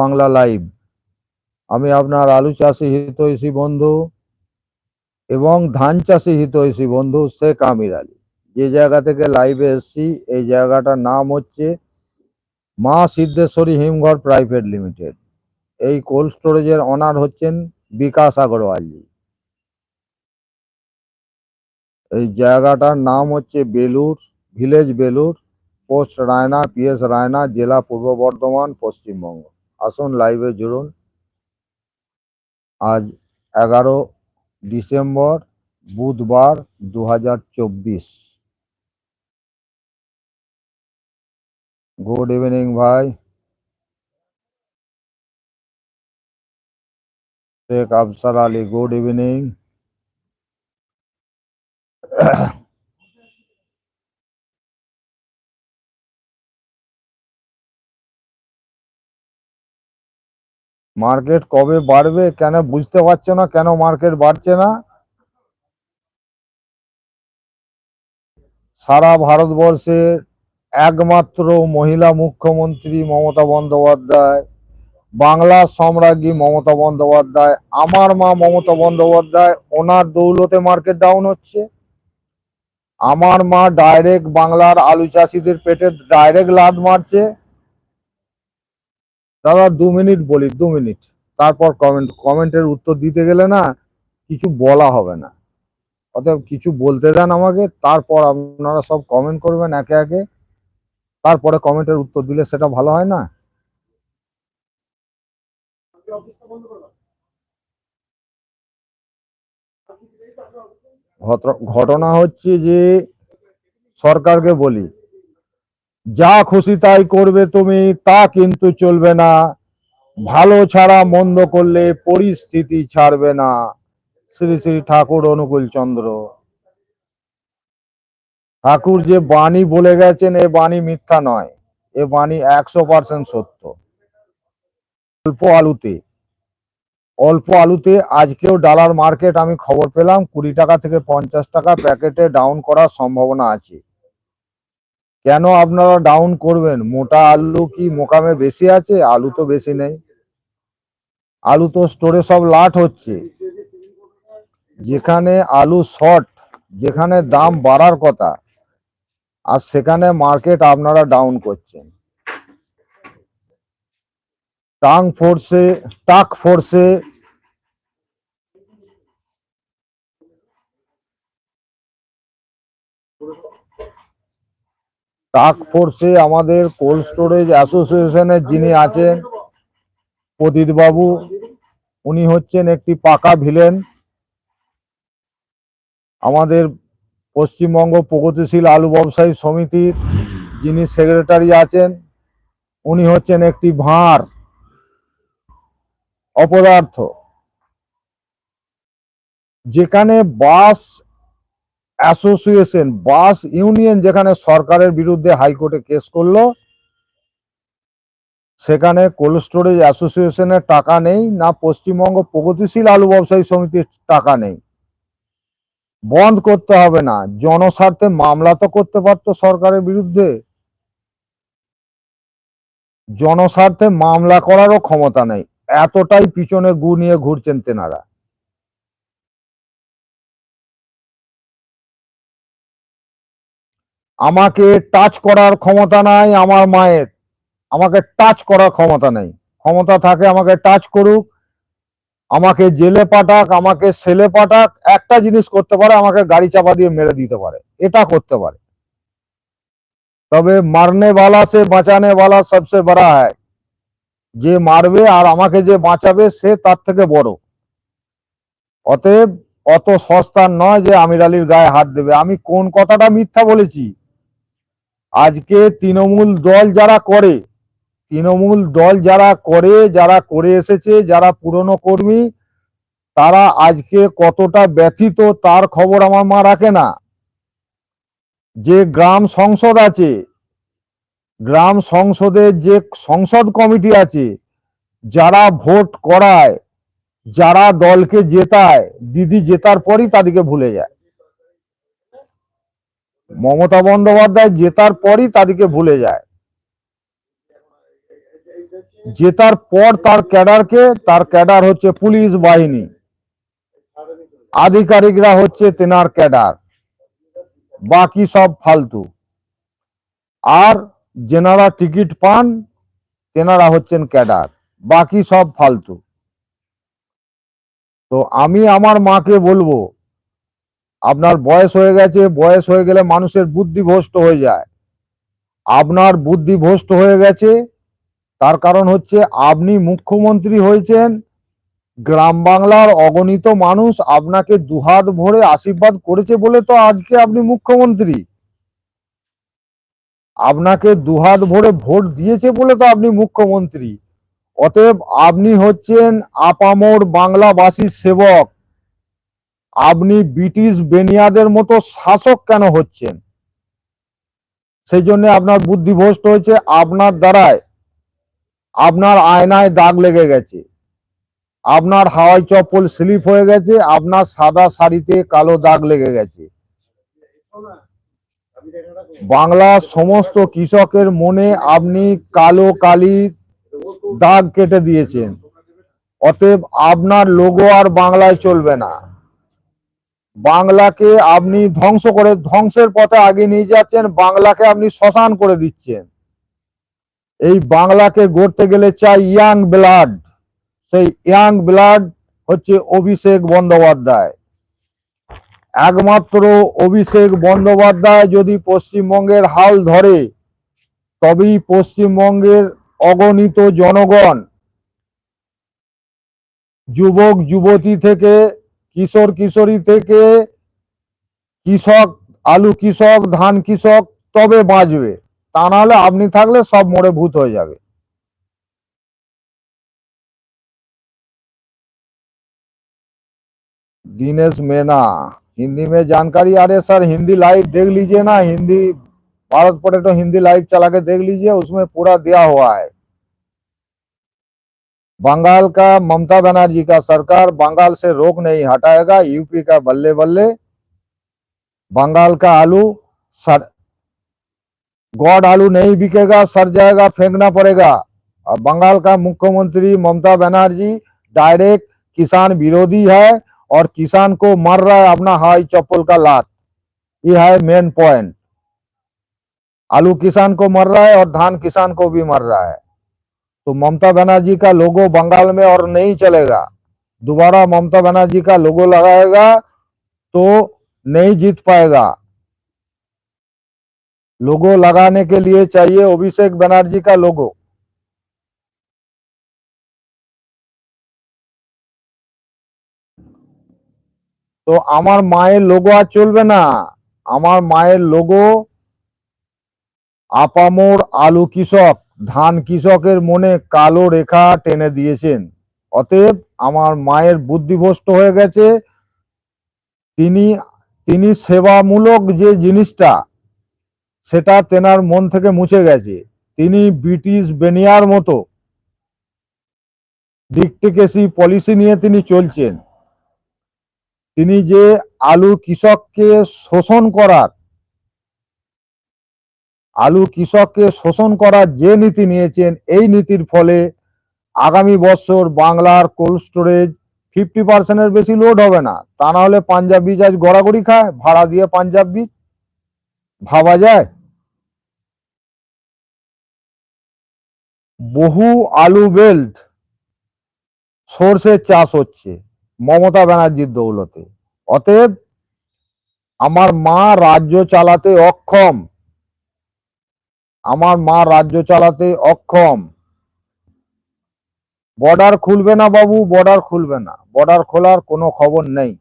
Bangla live. আমি আপনার আলু চাষি হিতৈষী বন্ধু এবং ধান চাষি হিতৈষী বন্ধু শেখ আমির আলী। যে জায়গা থেকে লাইভে এসছি, এই জায়গাটার নাম হচ্ছে মা সিদ্ধেশ্বরী হিমঘর প্রাইভেট লিমিটেড। এই কোল্ড স্টোরেজের অনার হচ্ছেন বিকাশ আগরওয়ালজি এই জায়গাটার নাম হচ্ছে Belur village Belur post Raina PS Raina, জেলা পূর্ব বর্ধমান, পশ্চিমবঙ্গ। আসুন লাইভে জুড়ুন। আজ এগারো ডিসেম্বর, বুধবার দু হাজার চব্বিশ। গুড ইভিনিং ভাই। Sheikh Afsar Ali good evening market কবে বাড়বে কেন বুঝতে পারছ না, কেন মার্কেট বাড়ছে না? সারা ভারতবর্ষের একমাত্র মহিলা মুখ্যমন্ত্রী মমতা বন্দ্যোপাধ্যায় বাংলার সম্রাজ্ঞী মমতা বন্দ্যোপাধ্যায়, আমার মা মমতা বন্দ্যোপাধ্যায়, ওনার দৌলতে মার্কেট ডাউন হচ্ছে। আমার মা ডাইরেক্ট বাংলার আলু চাষিদের পেটে ডাইরেক্ট লাদ মারছে। দাদা, দু মিনিট বলি, দু মিনিট। তারপর কমেন্ট কমেন্টের উত্তর দিতে গেলে না কিছু বলা হবে না। অতএব কিছু বলতে দেন আমাকে, তারপর আপনারা সব কমেন্ট করবেন একে একে। তারপরে কমেন্টের উত্তর দিলে সেটা ভালো হয় না? ঘটনা হচ্ছে যে, সরকারকে বলি যা খুশি তাই করবে তুমি, তা কিন্তু চলবে না। ভালো ছাড়া মন্দ করলে পরিস্থিতি ছাড়বে না। শ্রী শ্রী ঠাকুর অনুকূল চন্দ্র। ঠাকুর যে বাণী বলে গেছেন, এ বাণী মিথ্যা নয়। এ বাণী একশো পার্সেন্ট সত্য। অল্প আলুতে। অল্প আলুতে আজকেও ডালার মার্কেট আমি খবর পেলাম, কুড়ি টাকা থেকে পঞ্চাশ টাকা প্যাকেটে ডাউন করার সম্ভাবনা আছে। কেন আপনারা ডাউন করবেন? মোটা আলু কি মোকামে বেশি আছে? আলু তো বেশি নেই। আলু তো স্টোরে সব লাট হচ্ছে। যেখানে আলু শর্ট যেখানে দাম বাড়ার কথা, আর সেখানে মার্কেট আপনারা ডাউন করছেন। টাং ফোর্সে টাক ফোর্সে টাক ফোর্সে আমাদের কোল্ড স্টোরেজ অ্যাসোসিয়েশনের যিনি আছেন, প্রদীপ বাবু, উনি হচ্ছেন একটি পাকা ভিলেন আমাদের পশ্চিমবঙ্গ প্রগতিশীল আলু ব্যবসায়ী সমিতির যিনি সেক্রেটারি আছেন, উনি হচ্ছেন একটি ভাঁড়, অপদার্থ। যেখানে বাস অ্যাসোসিয়েশন, বাস ইউনিয়ন যেখানে সরকারের বিরুদ্ধে হাইকোর্টে কেস করল, সেখানে কোল্ড স্টোরেজ অ্যাসোসিয়েশনের টাকা নেই, না পশ্চিমবঙ্গ প্রগতিশীল আলু ব্যবসায়ী সমিতির টাকা নেই। বন্ধ করতে হবে না, জনস্বার্থে মামলা তো করতে পারতো সরকারের বিরুদ্ধে। জনস্বার্থে মামলা করারও ক্ষমতা নেই, এতটাই পিছনে গু নিয়ে ঘুরছেন তেনারা। আমাকে টাচ করার ক্ষমতা নাই আমার মায়ের। আমাকে টাচ করার ক্ষমতা নেই। ক্ষমতা থাকে আমাকে টাচ করুক, আমাকে জেলে পাঠাক, আমাকে সেলে পাঠাক, একটা জিনিস করতে পারে, আমাকে গাড়ি চাপা দিয়ে মেরে দিতে পারে। এটা করতে পারে। তবে মারনে বালা সে বাঁচানে বালা সবসে বড় হয় যে মারবে আর আমাকে যে বাঁচাবে সে তার থেকে বড়। অতএব অত সস্তার নয় যে আমির আলীর গায়ে হাত দেবে। আমি কোন কথাটা মিথ্যা বলেছি? আজকে তৃণমূল দল যারা করে, তৃণমূল দল যারা করে যারা করে এসেছে, যারা পুরনো কর্মী, তারা আজকে কতটা ব্যথিত তার খবর আমার মা রাখে না। যে গ্রাম সংসদ আছে, গ্রাম সংসদের যে সংসদ কমিটি আছে, যারা ভোট করায়, যারা দলকে জেতায়, দিদি জেতার পরই তাদেরকে ভুলে যায়। মমতা বন্দ্যোপাধ্যায় জেতার পরই তাদেরকে ভুলে যায়। জেতার পর তার ক্যাডারকে, তার ক্যাডার হচ্ছে পুলিশ বাহিনী। আধিকারিকরা হচ্ছে তেনার ক্যাডার। বাকি সব ফালতু। আর যেনারা টিকিট পান, তেনারা হচ্ছেন ক্যাডার। বাকি সব ফালতু। তো আমি আমার মাকে বলব আপনার বয়স হয়ে গেছে, বয়স হয়ে গেলে মানুষের বুদ্ধি ভ্রষ্ট হয়ে যায়। আপনার বুদ্ধি ভ্রষ্ট হয়ে গেছে, তার কারণ হচ্ছে আপনি মুখ্যমন্ত্রী হয়েছেন, গ্রাম বাংলার অগণিত মানুষ আপনাকে দুহাত ভরে আশীর্বাদ করেছে বলে তো আজকে আপনি মুখ্যমন্ত্রী। আপনাকে দুহাত ভরে ভোট দিয়েছে বলে তো আপনি মুখ্যমন্ত্রী। অতএব আপনি হচ্ছেন আপামর বাংলাবাসীর সেবক। আপনি ব্রিটিশ বেনিয়াদের মতো শাসক কেন হচ্ছেন? সেই জন্য আপনার বুদ্ধিভ্রষ্ট হয়েছে, আপনার দ্বারায় আপনার আয়নায় দাগ লেগে গেছে। আপনার হাওয়াই চপ্পল স্লিপ হয়ে গেছে, আপনার সাদা শাড়িতে কালো দাগ লেগে গেছে। বাংলার সমস্ত কৃষকের মনে আপনি কালো কালির দাগ কেটে দিয়েছেন। অতএব আপনার লোগো আর বাংলায় চলবে না। বাংলাকে আপনি ধ্বংস করে, ধ্বংসের পথে আগে নিয়ে যাচ্ছেন, বাংলাকে আপনি শ্মশান করে দিচ্ছেন। এই বাংলাকে গড়তে গেলে চাই ইয়াং ব্লাড। সেই ইয়াং ব্লাড হচ্ছে অভিষেক বন্দ্যোপাধ্যায়। একমাত্র অভিষেক বন্দ্যোপাধ্যায় যদি পশ্চিমবঙ্গের হাল ধরে, তবেই পশ্চিমবঙ্গের অগণিত জনগণ, যুবক, যুবতী থেকে কিশোর কিশোরী থেকে কৃষক আলু কৃষক ধান কৃষক তবে বাঁচবে তা নাহলে আপনি থাকলে সব মরে ভূত হয়ে যাবে दिनेश मेना हिंदी में जानकारी अरे सर हिंदी लाइव देख लीजिए ना हिंदी भारत पोटेटो हिंदी लाइव चला के देख लीजिए उसमें पूरा दिया हुआ है बंगाल का ममता बनर्जी का सरकार बंगाल से रोक नहीं हटाएगा, यूपी का बल्ले बल्ले, बंगाल का आलू सर, गॉड आलू नहीं बिकेगा, सर जाएगा, फेंकना पड़ेगा। और बंगाल का मुख्यमंत्री ममता बनर्जी डायरेक्ट किसान विरोधी है और किसान को मर रहा है अपना हाई चप्पल का लात। ये है मेन पॉइंट आलू किसान को मर रहा है और धान किसान को भी मर रहा है। तो ममता बनर्जी का लोगो बंगाल में और नहीं चलेगा दोबारा ममता बनर्जी का लोगो लगाएगा तो नहीं जीत पाएगा लोगो लगाने के लिए चाहिए अभिषेक बनर्जी का लोगो তো আমার মায়ের লোগো আর চলবে না আমার মায়ের লোগো আপামোর আলু কৃষক ধান কৃষকের মনে কালো রেখা টেনে দিয়েছেন। অতএব আমার মায়ের বুদ্ধিভ্রষ্ট হয়ে গেছে। তিনি তিনি সেবামূলক যে জিনিসটা, সেটা তেনার মন থেকে মুছে গেছে। তিনি ব্রিটিশ বেনিয়ার মতো ডিকটিকেসি পলিসি নিয়ে তিনি চলছেন। তিনি যে আলু কৃষককে শোষণ করার আলু কৃষককে শোষণ করার যে নীতি নিয়েছেন, এই নীতির ফলে আগামী বছর বাংলার কোল্ড স্টোরেজ ফিফটি পার্সেন্টের বেশি লোড হবে না। তা না হলে পাঞ্জাব বীজ আজ গড়াগড়ি খায়, ভাড়া দিয়ে পাঞ্জাব বীজ। ভাবা যায়? বহু আলু বেল্ট সর্ষের চাষ হচ্ছে মমতা ব্যানার্জির দৌলতে। অতএব আমার মা রাজ্য চালাতে অক্ষম। আমার মা রাজ্য চালাতে অক্ষম। বর্ডার খুলবে না বাবু বর্ডার খুলবে না। বর্ডার খোলার কোনো খবর নেই।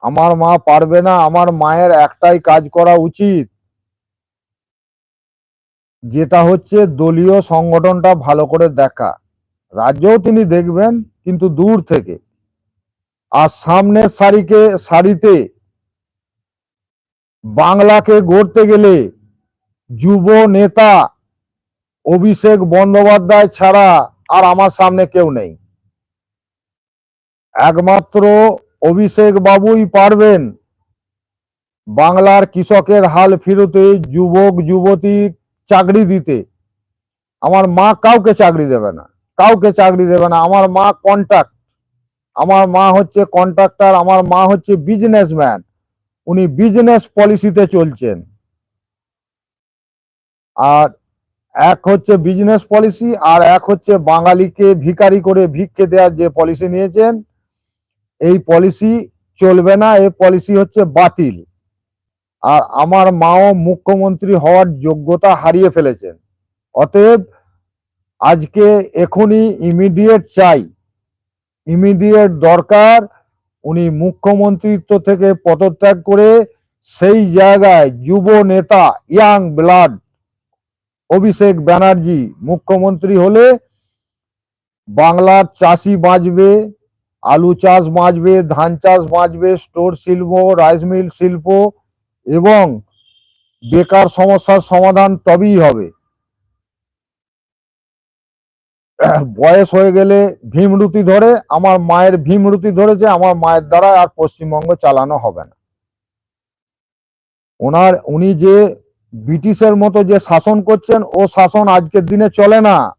আমার মা পারবে না, আমার মায়ের একটাই কাজ করা উচিত। যেটা হচ্ছে দলীয় সংগঠনটা ভালো করে দেখা। রাজ্যও তিনি দেখবেন, কিন্তু দূর থেকে। আর সামনের সারিকে, সারিতে বাংলাকে গড়তে গেলে যুব নেতা অভিষেক বন্দ্যোপাধ্যায় ছাড়া আর আমার সামনে কেউ নেই। একমাত্র অভিষেক বাবুই পারবেন বাংলার কৃষকের হাল ফিরতে যুবক, যুবতী চাকরি দিতে। আমার মা কাউকে চাকরি দেবে না, কাউকে চাকরি দেবে না। আমার মা কন্ট্রাক্ট আমার মা হচ্ছে কন্ট্রাক্টর আমার মা হচ্ছে বিজনেসম্যান উনি বিজনেস পলিসিতে চলছেন। আর এক হচ্ছে বিজনেস পলিসি আর এক হচ্ছে বাঙালিকে ভিখারি করে ভিক্ষে দেওয়ার যে পলিসি নিয়েছেন, এই পলিসি চলবে না, এই পলিসি হচ্ছে বাতিল। আর আমার মাও মুখ্যমন্ত্রী হওয়ার যোগ্যতা হারিয়ে ফেলেছেন। অতএব আজকে এখনই ইমিডিয়েট চাই। ইমিডিয়েট দরকার উনি মুখ্যমন্ত্রিত্ব থেকে পদত্যাগ করে সেই জায়গায় যুব নেতা ইয়াং ব্লাড, অভিষেক ব্যানার্জি মুখ্যমন্ত্রী হলে বাংলার চাষি বাঁচবে, আলু চাষ বাঁচবে, ধান চাষ বাঁচবে, স্টোর শিল্প, রাইস মিল শিল্প এবং বেকার সমস্যার সমাধান তবেই হবে। বয়স হয়ে গেলে ভীমরুতি ধরে, আমার মায়ের ভীমরুতি ধরেছে, আমার মায়ের দ্বারা আর পশ্চিমবঙ্গ চালানো হবে না। ওনার, উনি যে ব্রিটিশের মতো যে শাসন করছেন, ও শাসন আজকের দিনে চলে না।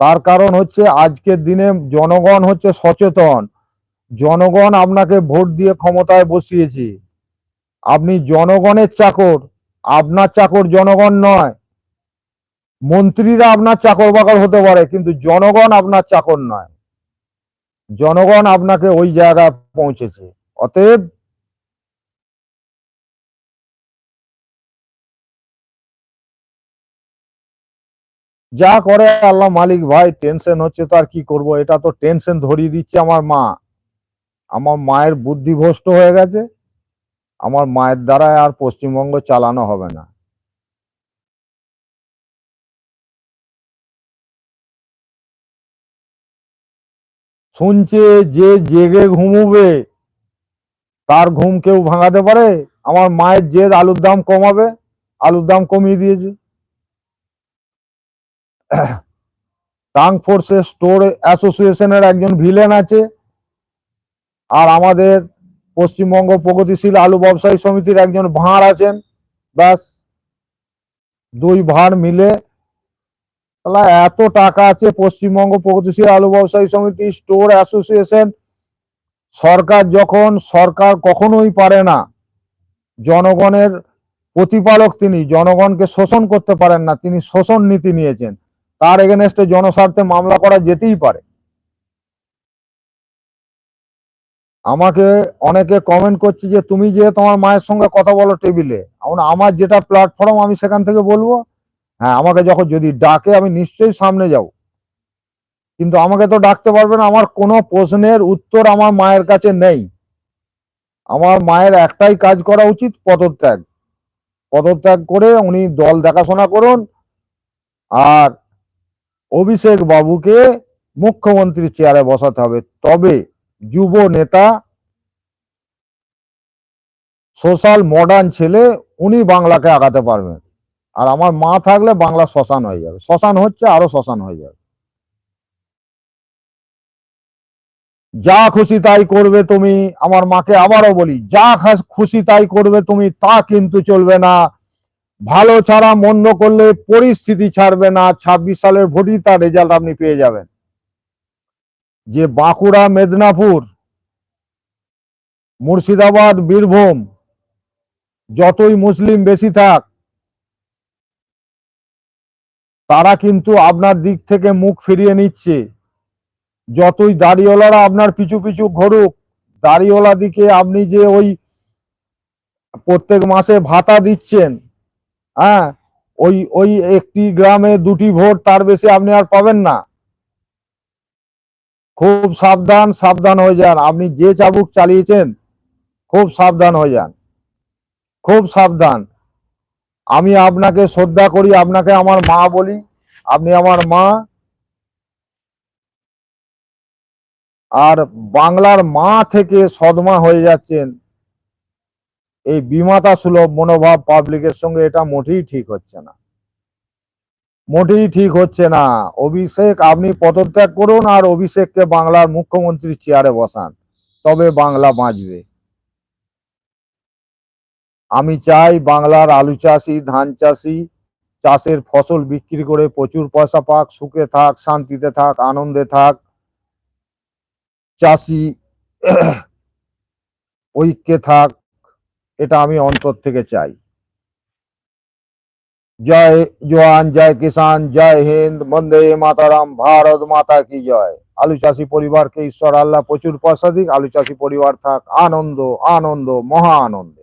তার কারণ হচ্ছে, আজকের দিনে জনগণ হচ্ছে সচেতন। জনগণ আপনাকে ভোট দিয়ে ক্ষমতায় বসিয়েছে। আপনি জনগণের চাকর, আপনার চাকর জনগণ নয়। মন্ত্রীরা আপনার চাকর বাকর হতে পারে, কিন্তু জনগণ আপনার চাকর নয়। জনগণ আপনাকে ওই জায়গায় পৌঁছেছে। অতএব যা করে আল্লাহ মালিক, ভাই টেনশন হচ্ছে তো আর কি করব? এটা তো টেনশন ধরিয়ে দিচ্ছে আমার মা। আমার মায়ের বুদ্ধি ভ্রষ্ট হয়ে গেছে। আমার মায়ের দ্বারা আর পশ্চিমবঙ্গ চালানো হবে না। শুনছে যে জেগে ঘুমোবে, তার ঘুম কেউ ভাঙাতে পারে? আমার মায়ের জেদ আলুর দাম কমাবে, আলুর দাম কমিয়ে দিয়েছে। টাং ফোর্সের স্টোর অ্যাসোসিয়েশনের একজন ভিলেন আছে, আর আমাদের পশ্চিমবঙ্গ প্রগতিশীল আলু ব্যবসায়ী সমিতির একজন ভাঁড় আছেন। ব্যাস, দুই ভাঁড় মিলে তাহলে এত টাকা আছে পশ্চিমবঙ্গ প্রগতিশীল আলু ব্যবসায়ী সমিতি স্টোর অ্যাসোসিয়েশন। সরকার যখন, সরকার কখনোই পারে না। জনগণের প্রতিপালক তিনি, জনগণকে শোষণ করতে পারেন না, তিনি শোষণ নীতি নিয়েছেন। তার এগেনস্টে জনস্বার্থে মামলা করা যেতেই পারে। আমাকে অনেকে কমেন্ট করছে যে, তুমি যে তোমার মায়ের সঙ্গে কথা বলো টেবিলে, আমরা, আমার যেটা প্ল্যাটফর্ম আমি সেখান থেকে বলব হ্যাঁ আমাকে যখন যদি ডাকে, আমি নিশ্চয়ই সামনে যাব। কিন্তু আমাকে তো ডাকতে পারবে না, আমার কোনো প্রশ্নের উত্তর আমার মায়ের কাছে নেই। আমার মায়ের একটাই কাজ করা উচিত, পদত্যাগ। পদত্যাগ করে উনি দল দেখাশোনা করুন, আর অভিষেক বাবুকে মুখ্যমন্ত্রী চেয়ারে বসাতে হবে। তবে যুব নেতা, সোশ্যাল মডার্ন ছেলে, উনি বাংলাকে আগাতে পারবেন। আর আমার মা থাকলে বাংলা শ্মশান হয়ে যাবে। শ্মশান হচ্ছে আরও শ্মশান হয়ে যাবে। যা খুশি তাই করবে তুমি, আমার মাকে আবারও বলি, যা খুশি তাই করবে তুমি, তা কিন্তু চলবে না। ভালো ছাড়া মন্দ করলে পরিস্থিতি ছাড়বে না, ছাব্বিশ সালের ভোটই তার রেজাল্ট আপনি পেয়ে যাবেন। যে বাঁকুড়া, মেদিনীপুর, মুর্শিদাবাদ, বীরভূম, যতই মুসলিম বেশি থাক তারা কিন্তু আপনার দিক থেকে মুখ ফিরিয়ে নিচ্ছে। যতই দাড়িওয়ালারা আপনার পিছু পিছু ঘুরুক দাড়িওয়ালা দিকে আপনি যে ওই প্রত্যেক মাসে ভাতা দিচ্ছেন হ্যাঁ ওই ওই একটি গ্রামে দুটি ভোট তার বেশি আপনি আর পাবেন না। খুব সাবধান সাবধান হয়ে যান। আপনি যে চাবুক চালিয়েছেন, খুব সাবধান হয়ে যান। খুব সাবধান। আমি আপনাকে শ্রদ্ধা করি, আপনাকে আমার মা বলি, আপনি আমার মা। আর বাংলার মা থেকে সদমা হয়ে যাচ্ছেন। এই বিমাতা সুলভ মনোভাব পাবলিকের সঙ্গে এটা মোটেই ঠিক হচ্ছে না। মোটেই ঠিক হচ্ছে না। অভিষেক, আপনি পদত্যাগ করুন আর অভিষেককে বাংলার মুখ্যমন্ত্রী চেয়ারে বসান, তবে বাংলা বাঁচবে। আমি চাই বাংলার আলু চাষি, ধান চাষি, চাষের ফসল বিক্রি করে প্রচুর পয়সা পাক, সুখে থাক, শান্তিতে থাক, আনন্দে থাক। চাষি ঐক্যে থাক, এটা আমি অন্তর থেকে চাই। জয় জওয়ান জয় কিষান, জয় হিন্দ, বন্দে মাতারাম, ভারত মাতা কি জয়। আলু চাষি পরিবারকে ঈশ্বর আল্লাহ প্রচুর পয়সা দিক, আলু চাষি পরিবার থাক, আনন্দ আনন্দ, মহা আনন্দে।